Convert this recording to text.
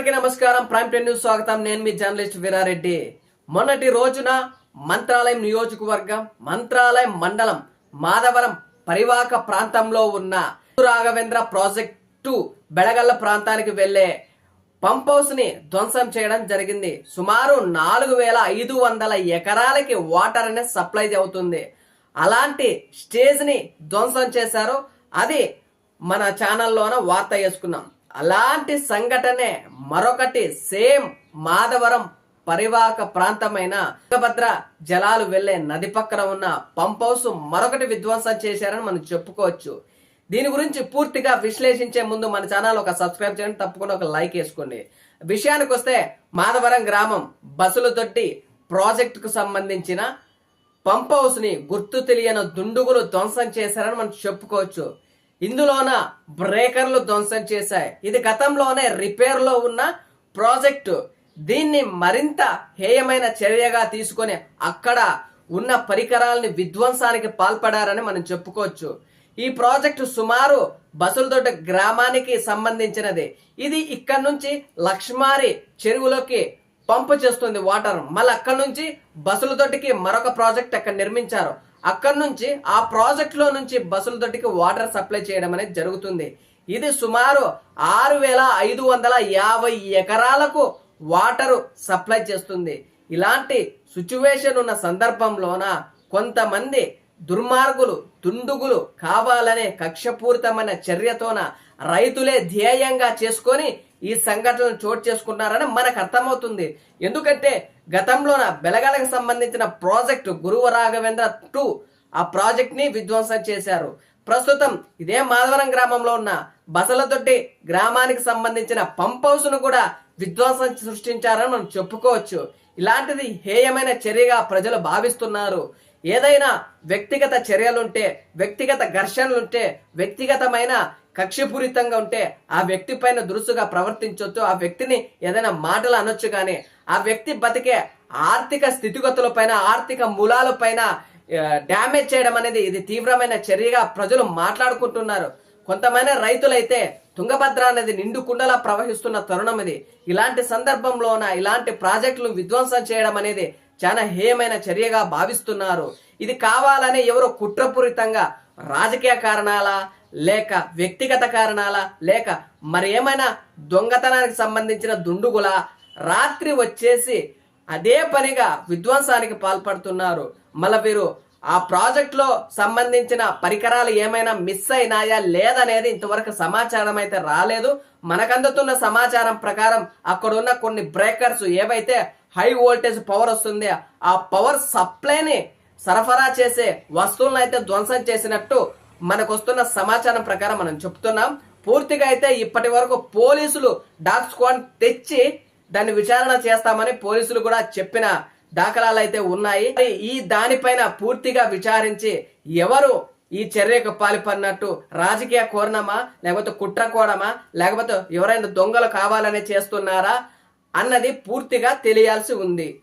అందరికీ నమస్కారం. Prime ten news స్వాగతం. నేను మీ జర్నలిస్ట్ వీరారెడ్డి. మొన్నటి రోజున మంత్రాలయం నియోజకవర్గం మంత్రాలయం మండలం మాధవరం పరివాక ప్రాంతంలో ఉన్న రాఘవేంద్ర ప్రాజెక్టు బెడగల్ల ప్రాంతానికి వెళ్ళే పంప్ హౌస్ని ధ్వంసం చేయడం జరిగింది. సుమారు నాలుగు వేల ఐదు వందల ఎకరాలకి వాటర్ అనేది సప్లై అవుతుంది. అలాంటి స్టేజ్ని ధ్వంసం చేశారు. అది మన ఛానల్లోన వార్త వేసుకున్నాం అలాంటి సంఘటనే మరొకటి సేమ్ మాధవరం పరివాహక ప్రాంతమైన తుంగభద్ర జలాలు వెళ్ళే నది పక్కన ఉన్న పంప్ హౌస్ మరొకటి విధ్వంసం చేశారని మనం చెప్పుకోవచ్చు. దీని గురించి పూర్తిగా విశ్లేషించే ముందు మన ఛానల్ ఒక సబ్స్క్రైబ్ చేయండి తప్పకుండా ఒక లైక్ వేసుకోండి. విషయానికి వస్తే మాధవరం గ్రామం బస్సుల తొట్టి ప్రాజెక్టుకు సంబంధించిన పంప్ హౌస్ని గుర్తు తెలియని దుండుగులు ధ్వంసం చేశారని మనం చెప్పుకోవచ్చు. ఇందులోన బ్రేకర్లు ధ్వంసం చేశాయి. ఇది గతంలోనే రిపేర్లో ఉన్న ప్రాజెక్టు. దీన్ని మరింత హేయమైన చర్యగా తీసుకొని అక్కడ ఉన్న పరికరాలని విధ్వంసానికి పాల్పడారని మనం చెప్పుకోవచ్చు. ఈ ప్రాజెక్టు సుమారు బసులదొడ్డ గ్రామానికి సంబంధించినది. ఇది ఇక్కడ నుంచి లక్ష్మారి చెరువులోకి పంపు చేస్తుంది వాటర్. మళ్ళీ అక్కడ నుంచి బస్సుల మరొక ప్రాజెక్ట్ అక్కడ నిర్మించారు. అక్కడ నుంచి ఆ ప్రాజెక్ట్లో నుంచి బస్సుల తొట్టికి వాటర్ సప్లై చేయడం అనేది జరుగుతుంది. ఇది సుమారు ఆరు వేల ఐదు వందల యాభై ఎకరాలకు వాటర్ సప్లై చేస్తుంది. ఇలాంటి సిచ్యువేషన్ ఉన్న సందర్భంలోన కొంతమంది దుర్మార్గులు దుండుగులు కావాలనే కక్షపూరితమైన చర్యతోన రైతులే ధ్యేయంగా చేసుకొని ఈ సంఘటనలు చోటు చేసుకున్నారని మనకు అర్థమవుతుంది. ఎందుకంటే గతంలోన బెలగాలకు సంబంధించిన ప్రాజెక్టు గురువ రాఘవేంద్ర టూ ఆ ప్రాజెక్ట్ని విధ్వంసం చేశారు. ప్రస్తుతం ఇదే మాధవరం గ్రామంలో ఉన్న బసలతొట్టి గ్రామానికి సంబంధించిన పంప్ హౌస్ను కూడా విధ్వంసం సృష్టించారని మనం చెప్పుకోవచ్చు. ఇలాంటిది హేయమైన చర్యగా ప్రజలు భావిస్తున్నారు. ఏదైనా వ్యక్తిగత చర్యలుంటే వ్యక్తిగత ఘర్షణలుంటే వ్యక్తిగతమైన కక్షపూరితంగా ఉంటే ఆ వ్యక్తి పైన దురుసుగా ప్రవర్తించవచ్చు ఆ వ్యక్తిని ఏదైనా మాటలు అనొచ్చు కానీ ఆ వ్యక్తి బతికే ఆర్థిక స్థితిగతుల పైన ఆర్థిక మూలాల పైన డ్యామేజ్ చేయడం అనేది ఇది తీవ్రమైన చర్యగా ప్రజలు మాట్లాడుకుంటున్నారు. కొంతమంది రైతులైతే తుంగభద్ర అనేది నిండు కుండలా ప్రవహిస్తున్న తరుణం ఇది. ఇలాంటి సందర్భంలోన ఇలాంటి ప్రాజెక్టులు విధ్వంసం చేయడం అనేది చాలా హేయమైన చర్యగా భావిస్తున్నారు. ఇది కావాలని ఎవరో కుట్రపూరితంగా రాజకీయ కారణాలా లేక వ్యక్తిగత కారణాలా లేక మరి ఏమైనా దొంగతనానికి సంబంధించిన దుండుగుల రాత్రి వచ్చేసి అదే పనిగా విధ్వంసానికి పాల్పడుతున్నారు. మళ్ళీ వీరు ఆ ప్రాజెక్ట్లో సంబంధించిన పరికరాలు ఏమైనా మిస్ అయినాయా లేదనేది ఇంతవరకు సమాచారం అయితే రాలేదు. మనకందుతున్న సమాచారం ప్రకారం అక్కడ ఉన్న కొన్ని బ్రేకర్స్ ఏవైతే హై వోల్టేజ్ పవర్ వస్తుంది ఆ పవర్ సప్లైని సరఫరా చేసే వస్తువులను అయితే ధ్వంసం చేసినట్టు మనకు వస్తున్న సమాచారం ప్రకారం మనం చెప్తున్నాం. పూర్తిగా అయితే ఇప్పటి వరకు పోలీసులు డాగ్ స్క్వాడ్ తెచ్చి దాన్ని విచారణ చేస్తామని పోలీసులు కూడా చెప్పిన దాఖలాలు అయితే ఉన్నాయి ఈ దానిపైన పూర్తిగా విచారించి ఎవరు ఈ చర్యకు పాల్పడినట్టు రాజకీయ కోరణమా లేకపోతే కుట్ర కోణమా లేకపోతే ఎవరైనా దొంగలు కావాలని చేస్తున్నారా అన్నది పూర్తిగా తెలియాల్సి ఉంది.